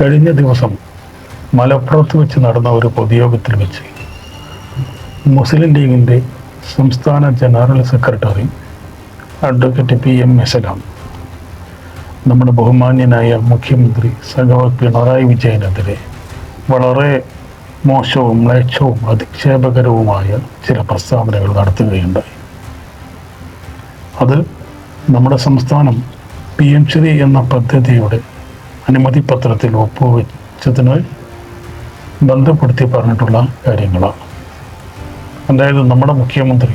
കഴിഞ്ഞ ദിവസം മലപ്പുറത്ത് വെച്ച് നടന്ന ഒരു പൊതുയോഗത്തിൽ വെച്ച് മുസ്ലിം ലീഗിന്റെ സംസ്ഥാന general secretary advocate P M എസലാം നമ്മുടെ ബഹുമാന്യനായ മുഖ്യമന്ത്രി സഖാവ് പിണറായി വിജയനെതിരെ വളരെ മോശവും മ്ലേച്ഛവും അധിക്ഷേപകരവുമായ ചില പ്രസ്താവനകൾ നടത്തുകയുണ്ടായി. അത് നമ്മുടെ സംസ്ഥാനം പി എം ശ്രീ എന്ന പദ്ധതിയുടെ അനുമതി പത്രത്തിൽ ഒപ്പുവെച്ചതിന് ബന്ധപ്പെടുത്തി പറഞ്ഞിട്ടുള്ള കാര്യങ്ങളാണ് അതായത് നമ്മുടെ മുഖ്യമന്ത്രി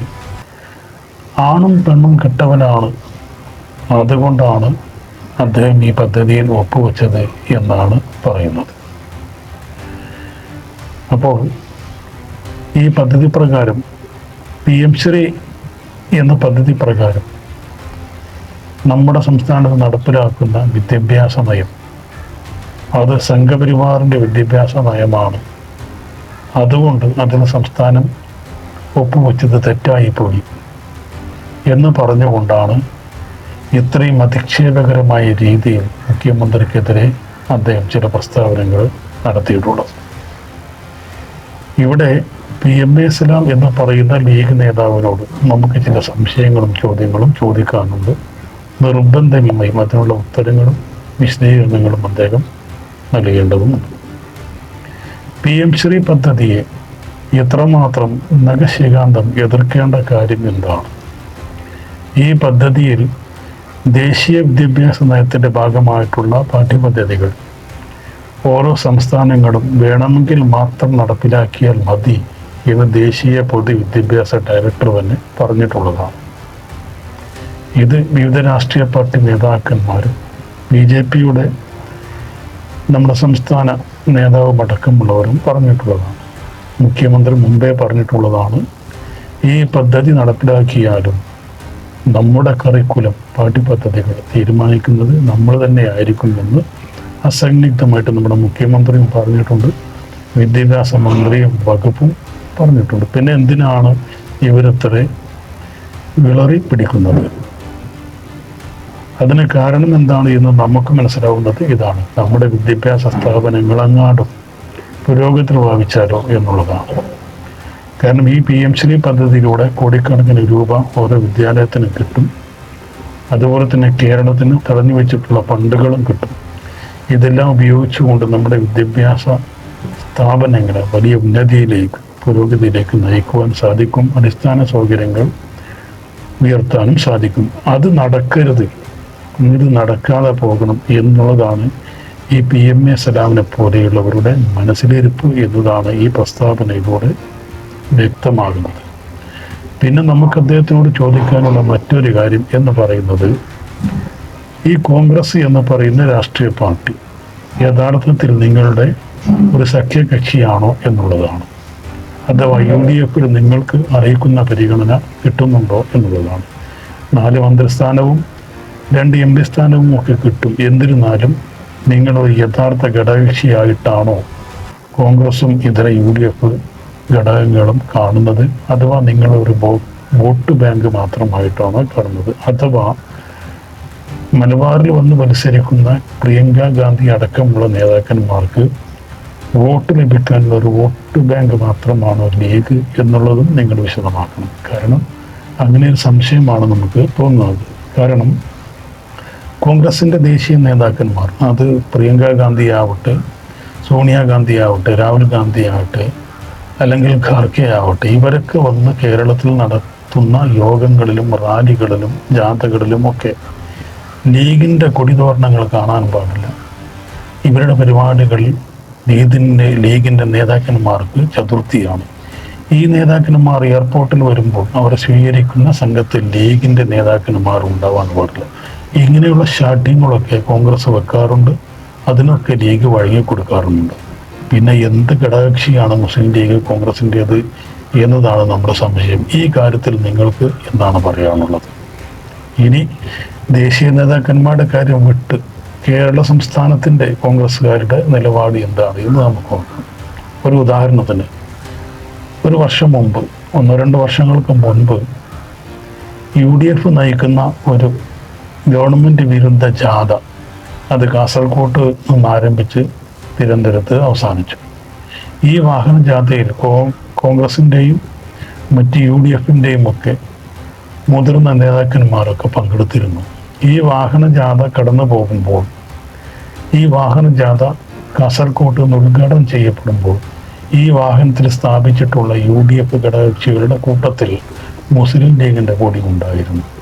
ആണും പെണ്ണും കെട്ടവനാണ്. അതുകൊണ്ടാണ് അദ്ദേഹം ഈ പദ്ധതിയിൽ ഒപ്പുവെച്ചത് എന്നാണ് പറയുന്നത്. അപ്പോൾ ഈ പദ്ധതി പ്രകാരം പി എം ശ്രീ എന്ന പദ്ധതി പ്രകാരം നമ്മുടെ സംസ്ഥാനത്ത് നടപ്പിലാക്കുന്ന വിദ്യാഭ്യാസ നയം അത് സംഘപരിവാറിന്റെ വിദ്യാഭ്യാസ നയമാണ്. അതുകൊണ്ട് അതിന് സംസ്ഥാനം ഒപ്പുവെച്ചത് തെറ്റായിപ്പോയി. എന്ന് പറഞ്ഞുകൊണ്ടാണ് ഇത്രയും അധിക്ഷേപകരമായ രീതിയിൽ മുഖ്യമന്ത്രിക്കെതിരെ അദ്ദേഹം ചില പ്രസ്താവനകൾ നടത്തിയിട്ടുള്ളത്. ഇവിടെ പി എം എ ഇസ്ലാം എന്ന് പറയുന്ന ലീഗ് നേതാവിനോട് നമുക്ക് ചില സംശയങ്ങളും ചോദ്യങ്ങളും ചോദിക്കാനുണ്ട്. നിർബന്ധമായും അതിനുള്ള ഉത്തരങ്ങളും വിശദീകരണങ്ങളും അദ്ദേഹം നൽകേണ്ടതുമുണ്ട് പി എം ശ്രീ പദ്ധതിയെ എത്രമാത്രം നഖശികാന്തം എതിർക്കേണ്ട കാര്യം എന്താണ്? ഈ പദ്ധതിയിൽ ദേശീയ വിദ്യാഭ്യാസ നയത്തിന്റെ ഭാഗമായിട്ടുള്ള പാഠ്യപദ്ധതികൾ ഓരോ സംസ്ഥാനങ്ങളും വേണമെങ്കിൽ മാത്രം നടപ്പിലാക്കിയാൽ മതി എന്ന് ദേശീയ പൊതുവിദ്യാഭ്യാസ ഡയറക്ടർ തന്നെ പറഞ്ഞിട്ടുള്ളതാണ്. ഇത് വിവിധ രാഷ്ട്രീയ പാർട്ടി നേതാക്കന്മാരും ബി ജെ പിയുടെ നമ്മുടെ സംസ്ഥാന നേതാവും അടക്കമുള്ളവരും പറഞ്ഞിട്ടുള്ളതാണ്. മുഖ്യമന്ത്രി മുമ്പേ പറഞ്ഞിട്ടുള്ളതാണ്. ഈ പദ്ധതി നടപ്പിലാക്കിയാലും നമ്മുടെ കറിക്കുലം പാഠ്യപദ്ധതികൾ തീരുമാനിക്കുന്നത് നമ്മൾ തന്നെ ആയിരിക്കുമെന്ന് അസന്നിഗ്ധമായിട്ട് നമ്മുടെ മുഖ്യമന്ത്രിയും പറഞ്ഞിട്ടുണ്ട്. വിദ്യാഭ്യാസ മന്ത്രിയും വകുപ്പും പറഞ്ഞിട്ടുണ്ട്. പിന്നെ എന്തിനാണ് ഇവരത്ര വിളറി പിടിക്കുന്നത്? അതിന് കാരണം എന്താണ് എന്ന് നമുക്ക് മനസ്സിലാവുന്നത് ഇതാണ്. നമ്മുടെ വിദ്യാഭ്യാസ സ്ഥാപനങ്ങൾ അങ്ങാടും പുരോഗതി പ്രാപിച്ചാലോ എന്നുള്ളതാണ്. കാരണം ഈ പി എം ശ്രീ പദ്ധതിയിലൂടെ കോടിക്കണക്കിന് രൂപ ഓരോ വിദ്യാലയത്തിന് കിട്ടും. അതുപോലെ തന്നെ കേരളത്തിന് തടഞ്ഞു വെച്ചിട്ടുള്ള ഫണ്ടുകളും കിട്ടും. ഇതെല്ലാം ഉപയോഗിച്ചുകൊണ്ട് നമ്മുടെ വിദ്യാഭ്യാസ സ്ഥാപനങ്ങളെ വലിയ ഉന്നതിയിലേക്ക് പുരോഗതിയിലേക്ക് നയിക്കുവാൻ സാധിക്കും. അടിസ്ഥാന സൗകര്യങ്ങൾ ഉയർത്താനും സാധിക്കും. അത് നടക്കരുത്. ഇത് നടക്കാതെ പോകണം എന്നുള്ളതാണ് ഈ പി എം എ സലാമിനെ പോലെയുള്ളവരുടെ മനസ്സിലിരിപ്പ് എന്നതാണ് ഈ പ്രസ്താവനയിലൂടെ വ്യക്തമാകുന്നത്. പിന്നെ നമുക്ക് അദ്ദേഹത്തിനോട് ചോദിക്കാനുള്ള മറ്റൊരു കാര്യം എന്ന് പറയുന്നത് ഈ കോൺഗ്രസ് എന്ന് പറയുന്ന രാഷ്ട്രീയ പാർട്ടി യഥാർത്ഥത്തിൽ നിങ്ങളുടെ ഒരു സഖ്യകക്ഷിയാണോ എന്നുള്ളതാണ്. അഥവാ യു ഡി എഫിൽ നിങ്ങൾക്ക് അറിയിക്കുന്ന പരിഗണന കിട്ടുന്നുണ്ടോ എന്നുള്ളതാണ്. നാല് മന്ത്രിസ്ഥാനവും രണ്ട് എം പി സ്ഥാനവും ഒക്കെ കിട്ടും. എന്നിരുന്നാലും നിങ്ങളൊരു യഥാർത്ഥ ഘടകകക്ഷിയായിട്ടാണോ കോൺഗ്രസും ഇതര യു ഡി എഫ് ഘടകങ്ങളും കാണുന്നത്? അഥവാ നിങ്ങളൊരു വോട്ട് ബാങ്ക് മാത്രമായിട്ടാണോ കാണുന്നത്? അഥവാ മലബാറിൽ വന്ന് മത്സരിക്കുന്ന പ്രിയങ്ക ഗാന്ധി അടക്കമുള്ള നേതാക്കന്മാർക്ക് വോട്ട് ലഭിക്കാനുള്ള ഒരു വോട്ട് ബാങ്ക് മാത്രമാണോ ലീഗ് എന്നുള്ളതും നിങ്ങൾ വിശദമാക്കണം. കാരണം അങ്ങനെ ഒരു സംശയമാണ് നമുക്ക് തോന്നുന്നത്. കാരണം കോൺഗ്രസിന്റെ ദേശീയ നേതാക്കന്മാർ അത് പ്രിയങ്ക ഗാന്ധി ആവട്ടെ സോണിയാഗാന്ധി ആവട്ടെ രാഹുൽ ഗാന്ധി ആവട്ടെ അല്ലെങ്കിൽ ഖാർഗെ ആവട്ടെ ഇവരൊക്കെ വന്ന് കേരളത്തിൽ നടത്തുന്ന യോഗങ്ങളിലും റാലികളിലും ജാഥകളിലും ഒക്കെ ലീഗിന്റെ കൊടിതോരണങ്ങൾ കാണാൻ പാടില്ല. ഇവരുടെ പരിപാടികളിൽ ലീഗിന്റെ ലീഗിന്റെ നേതാക്കന്മാർക്ക് ചതുർത്ഥിയാണ്. ഈ നേതാക്കന്മാർ എയർപോർട്ടിൽ വരുമ്പോൾ അവരെ സ്വീകരിക്കുന്ന സംഘത്തിൽ ലീഗിന്റെ നേതാക്കന്മാർ ഉണ്ടാവാൻ പാടില്ല. ഇങ്ങനെയുള്ള ഷാട്ടിങ്ങുകളൊക്കെ കോൺഗ്രസ് വെക്കാറുണ്ട്. അതിനൊക്കെ ലീഗ് വഴങ്ങി കൊടുക്കാറുമുണ്ട്. പിന്നെ എന്ത് ഘടകകക്ഷിയാണ് മുസ്ലിം ലീഗ് കോൺഗ്രസിന്റേത് എന്നതാണ് നമ്മുടെ സംശയം. ഈ കാര്യത്തിൽ നിങ്ങൾക്ക് എന്താണ് പറയാനുള്ളത്? ഇനി ദേശീയ നേതാക്കന്മാരുടെ കാര്യം വിട്ട് കേരള സംസ്ഥാനത്തിന്റെ കോൺഗ്രസ്സുകാരുടെ നിലപാട് എന്താണ് എന്ന് നമുക്ക് നോക്കാം. ഒരു ഉദാഹരണത്തിന് ഒരു വർഷം മുമ്പ് ഒന്നോ രണ്ട് വർഷങ്ങൾക്ക് മുൻപ് യു ഡി എഫ് നയിക്കുന്ന ഒരു ഗവൺമെന്റ് വിരുദ്ധ ജാഥ. അത് കാസർഗോട്ട് നിന്ന് ആരംഭിച്ച് തിരുവനന്തപുരത്ത് അവസാനിച്ചു. ഈ വാഹന ജാഥയിൽ കോൺഗ്രസിന്റെയും മറ്റ് യു ഡി എഫിന്റെയും ഒക്കെ മുതിർന്ന നേതാക്കന്മാരൊക്കെ പങ്കെടുത്തിരുന്നു. ഈ വാഹന ജാഥ കടന്നു പോകുമ്പോൾ ഈ വാഹന ജാഥ കാസർകോട്ട് നിന്ന് ഉദ്ഘാടനം ചെയ്യപ്പെടുമ്പോൾ ഈ വാഹനത്തിൽ സ്ഥാപിച്ചിട്ടുള്ള യു ഡി എഫ് ഘടകകക്ഷികളുടെ കൂട്ടത്തിൽ മുസ്ലിം ലീഗിന്റെ കൂടി ഉണ്ടായിരുന്നു.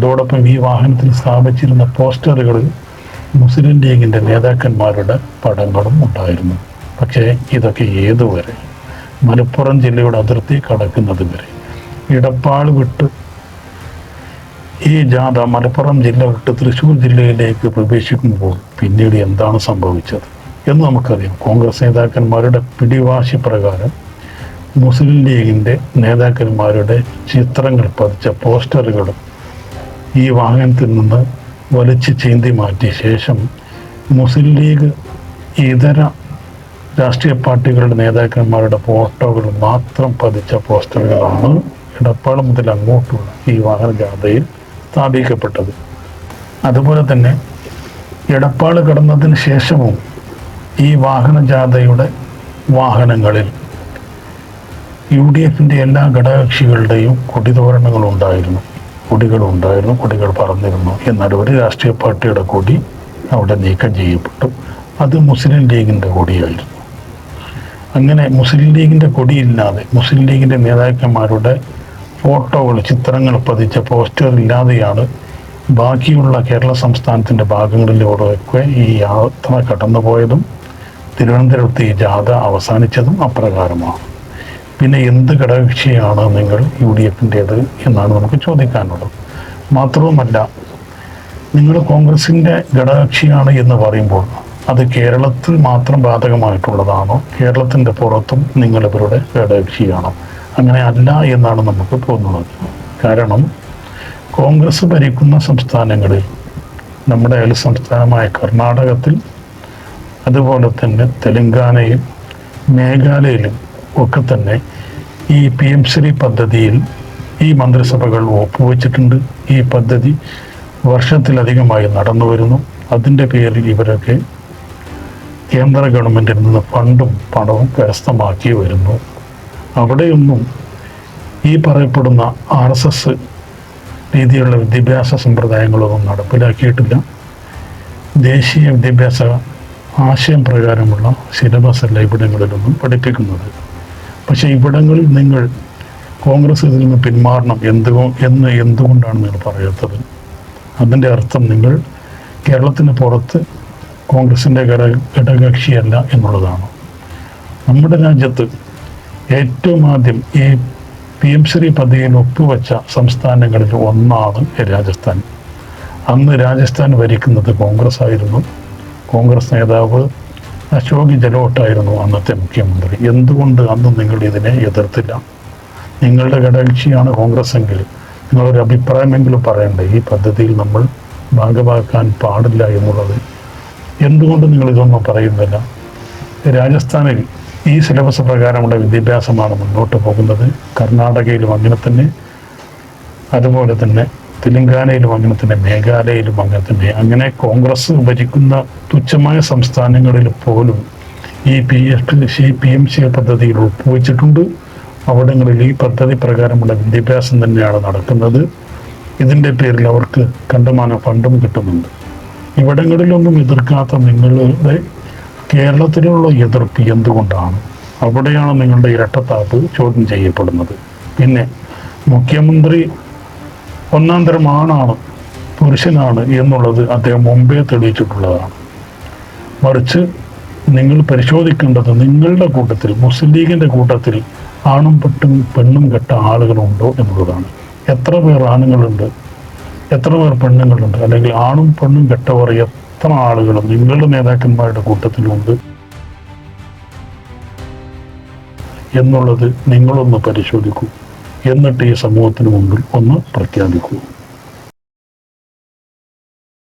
അതോടൊപ്പം ഈ വാഹനത്തിൽ സ്ഥാപിച്ചിരുന്ന പോസ്റ്ററുകളിൽ മുസ്ലിം ലീഗിന്റെ നേതാക്കന്മാരുടെ പടങ്ങളും ഉണ്ടായിരുന്നു. പക്ഷേ ഇതൊക്കെ ഏതുവരെ? മലപ്പുറം ജില്ലയുടെ അതിർത്തി കടക്കുന്നത് വരെ. ഇടപ്പാൾ വിട്ട് ഈ ജാഥ മലപ്പുറം ജില്ല വിട്ട് തൃശ്ശൂർ ജില്ലയിലേക്ക് പ്രവേശിക്കുമ്പോൾ പിന്നീട് എന്താണ് സംഭവിച്ചത്? എന്ന് നമുക്കറിയാം. കോൺഗ്രസ് നേതാക്കന്മാരുടെ പിടിവാശി പ്രകാരം മുസ്ലിം ലീഗിന്റെ നേതാക്കന്മാരുടെ ചിത്രങ്ങൾ പതിച്ച പോസ്റ്ററുകളും ഈ വാഹനത്തിൽ നിന്ന് വലിച്ചു ചീന്തി മാറ്റിയ ശേഷം മുസ്ലിം ലീഗ് ഇതര രാഷ്ട്രീയ പാർട്ടികളുടെ നേതാക്കന്മാരുടെ ഫോട്ടോകൾ മാത്രം പതിച്ച പോസ്റ്ററുകളാണ് ഇടപ്പാട് മുതൽ അങ്ങോട്ടുള്ള ഈ വാഹന ജാഥയിൽ സ്ഥാപിക്കപ്പെട്ടത്. അതുപോലെ തന്നെ ഇടപ്പാൾ കടന്നതിന് ശേഷവും ഈ വാഹന ജാഥയുടെ വാഹനങ്ങളിൽ യു ഡി എഫിന്റെ എല്ലാ ഘടകകക്ഷികളുടെയും കൊടിതോരണങ്ങൾ ഉണ്ടായിരുന്നു കൊടികൾ പറന്നിരുന്നു. എന്നാൽ ഒരു രാഷ്ട്രീയ പാർട്ടിയുടെ കൊടി അവിടെ നീക്കം ചെയ്യപ്പെട്ടു. അത് മുസ്ലിം ലീഗിന്റെ കൊടിയായിരുന്നു. അങ്ങനെ മുസ്ലിം ലീഗിന്റെ കൊടിയില്ലാതെ മുസ്ലിം ലീഗിന്റെ നേതാക്കന്മാരുടെ ഫോട്ടോകൾ ചിത്രങ്ങൾ പതിച്ച പോസ്റ്റർ ഇല്ലാതെയാണ് ബാക്കിയുള്ള കേരള സംസ്ഥാനത്തിന്റെ ഭാഗങ്ങളിലൂടെയൊക്കെ ഈ യാത്ര കടന്നുപോയതും തിരുവനന്തപുരത്ത് ഈ ജാഥ അവസാനിച്ചതും അപ്രകാരമാണ്. പിന്നെ എന്ത് ഘടകകക്ഷിയാണ് നിങ്ങൾ യു ഡി എഫിന്റേത് എന്നാണ് നമുക്ക് ചോദിക്കാനുള്ളത്. മാത്രവുമല്ല നിങ്ങൾ കോൺഗ്രസിന്റെ ഘടകകക്ഷിയാണ് എന്ന് പറയുമ്പോൾ അത് കേരളത്തിൽ മാത്രം ബാധകമായിട്ടുള്ളതാണോ? കേരളത്തിന്റെ പുറത്തും നിങ്ങൾ ഇവരുടെ ഘടകകക്ഷിയാണോ? അങ്ങനെ അല്ല എന്നാണ് നമുക്ക് തോന്നുന്നത്. കാരണം കോൺഗ്രസ് ഭരിക്കുന്ന സംസ്ഥാനങ്ങളിൽ നമ്മുടെ അയൽ സംസ്ഥാനമായ കർണാടകത്തിൽ അതുപോലെ തന്നെ തെലങ്കാനയിൽ മേഘാലയയിലും ഒക്കെ തന്നെ ഈ പി എം ശ്രീ പദ്ധതിയിൽ ഈ മന്ത്രിസഭകൾ ഒപ്പുവെച്ചിട്ടുണ്ട്. ഈ പദ്ധതി വർഷത്തിലധികമായി നടന്നു വരുന്നു. അതിന്റെ പേരിൽ ഇവരൊക്കെ കേന്ദ്ര ഗവൺമെന്റിൽ നിന്ന് ഫണ്ടും പണവും കരസ്ഥമാക്കി വരുന്നു. അവിടെയൊന്നും ഈ പറയപ്പെടുന്ന ആർ എസ് എസ് രീതിയിലുള്ള വിദ്യാഭ്യാസ സമ്പ്രദായങ്ങളൊന്നും നടപ്പിലാക്കിയിട്ടില്ല. ദേശീയ വിദ്യാഭ്യാസ ആശയം പ്രകാരമുള്ള സിലബസ് അല്ല ഇവിടങ്ങളിലൊന്നും പഠിപ്പിക്കുന്നത്. പക്ഷേ ഇവിടങ്ങളിൽ നിങ്ങൾ കോൺഗ്രസ് ഇതിൽ നിന്ന് പിന്മാറണം. എന്ത് എന്ന് എന്തുകൊണ്ടാണ് നിങ്ങൾ പറയാത്തത്? അതിന്റെ അർത്ഥം നിങ്ങൾ കേരളത്തിന് പുറത്ത് കോൺഗ്രസിന്റെ ഘട ഘടകകക്ഷിയല്ല എന്നുള്ളതാണ്. നമ്മുടെ രാജ്യത്ത് ഏറ്റവും ആദ്യം ഈ പി എം ശ്രീ പദ്ധതിയിൽ ഒപ്പുവെച്ച സംസ്ഥാനങ്ങളിൽ ഒന്നാണ് രാജസ്ഥാൻ. അന്ന് രാജസ്ഥാൻ ഭരിക്കുന്നത് കോൺഗ്രസ് ആയിരുന്നു കോൺഗ്രസ് നേതാവ് അശോക് ഗെലോട്ടായിരുന്നു അന്നത്തെ മുഖ്യമന്ത്രി. എന്തുകൊണ്ട് അന്ന് നിങ്ങൾ ഇതിനെ എതിർത്തില്ല? നിങ്ങളുടെ ഘടകകക്ഷിയാണ് കോൺഗ്രസ് എങ്കിൽ നിങ്ങളൊരു അഭിപ്രായമെങ്കിലും പറയണ്ടേ? ഈ പദ്ധതിയിൽ നമ്മൾ ഭാഗമാക്കാൻ പാടില്ല എന്നുള്ളത്. എന്തുകൊണ്ട് നിങ്ങൾ ഇതൊന്നും പറയുന്നില്ല? രാജസ്ഥാനിൽ ഈ സിലബസ് പ്രകാരമുള്ള വിദ്യാഭ്യാസമാണ് മുന്നോട്ട് പോകുന്നത്. കർണാടകയിലും അങ്ങനെ തന്നെ. അതുപോലെ തന്നെ തെലങ്കാനയിലും അങ്ങനെ തന്നെ മേഘാലയയിലും അങ്ങനെ തന്നെ. അങ്ങനെ കോൺഗ്രസ് ഭരിക്കുന്ന തുച്ഛമായ സംസ്ഥാനങ്ങളിൽ പോലും ഈ P F C P M C പദ്ധതിയിൽ ഒപ്പുവെച്ചിട്ടുണ്ട്. അവിടങ്ങളിൽ ഈ പദ്ധതി പ്രകാരമുള്ള വിദ്യാഭ്യാസം തന്നെയാണ് നടക്കുന്നത്. ഇതിന്റെ പേരിൽ അവർക്ക് കണ്ടമാന ഫണ്ടും കിട്ടുന്നുണ്ട്. ഇവിടങ്ങളിലൊന്നും എതിർക്കാത്ത നിങ്ങളുടെ കേരളത്തിലുള്ള എതിർപ്പ് എന്തുകൊണ്ടാണ്? അവിടെയാണ് നിങ്ങളുടെ ഇരട്ടത്താപ്പ് ചോദ്യം ചെയ്യപ്പെടുന്നത്. പിന്നെ മുഖ്യമന്ത്രി ഒന്നാം തരം ആണാണ് പുരുഷനാണ് എന്നുള്ളത് അദ്ദേഹം മുമ്പേ തെളിയിച്ചിട്ടുള്ളതാണ്. മറിച്ച് നിങ്ങൾ പരിശോധിക്കേണ്ടത് നിങ്ങളുടെ കൂട്ടത്തിൽ മുസ്ലിം ലീഗിന്റെ കൂട്ടത്തിൽ ആണും പെട്ടും പെണ്ണും കെട്ട ആളുകളുണ്ടോ എന്നുള്ളതാണ്. എത്ര പേർ ആണുങ്ങളുണ്ട്? എത്ര പേർ പെണ്ണുങ്ങളുണ്ട്? അല്ലെങ്കിൽ ആണും പെണ്ണും കെട്ടവർ എത്ര ആളുകൾ നിങ്ങളുടെ നേതാക്കന്മാരുടെ കൂട്ടത്തിലുണ്ട് എന്നുള്ളത് നിങ്ങളൊന്ന് പരിശോധിക്കൂ. എന്നിട്ട് ഈ സമൂഹത്തിന് മുമ്പിൽ ഒന്ന് പ്രഖ്യാപിക്കൂ.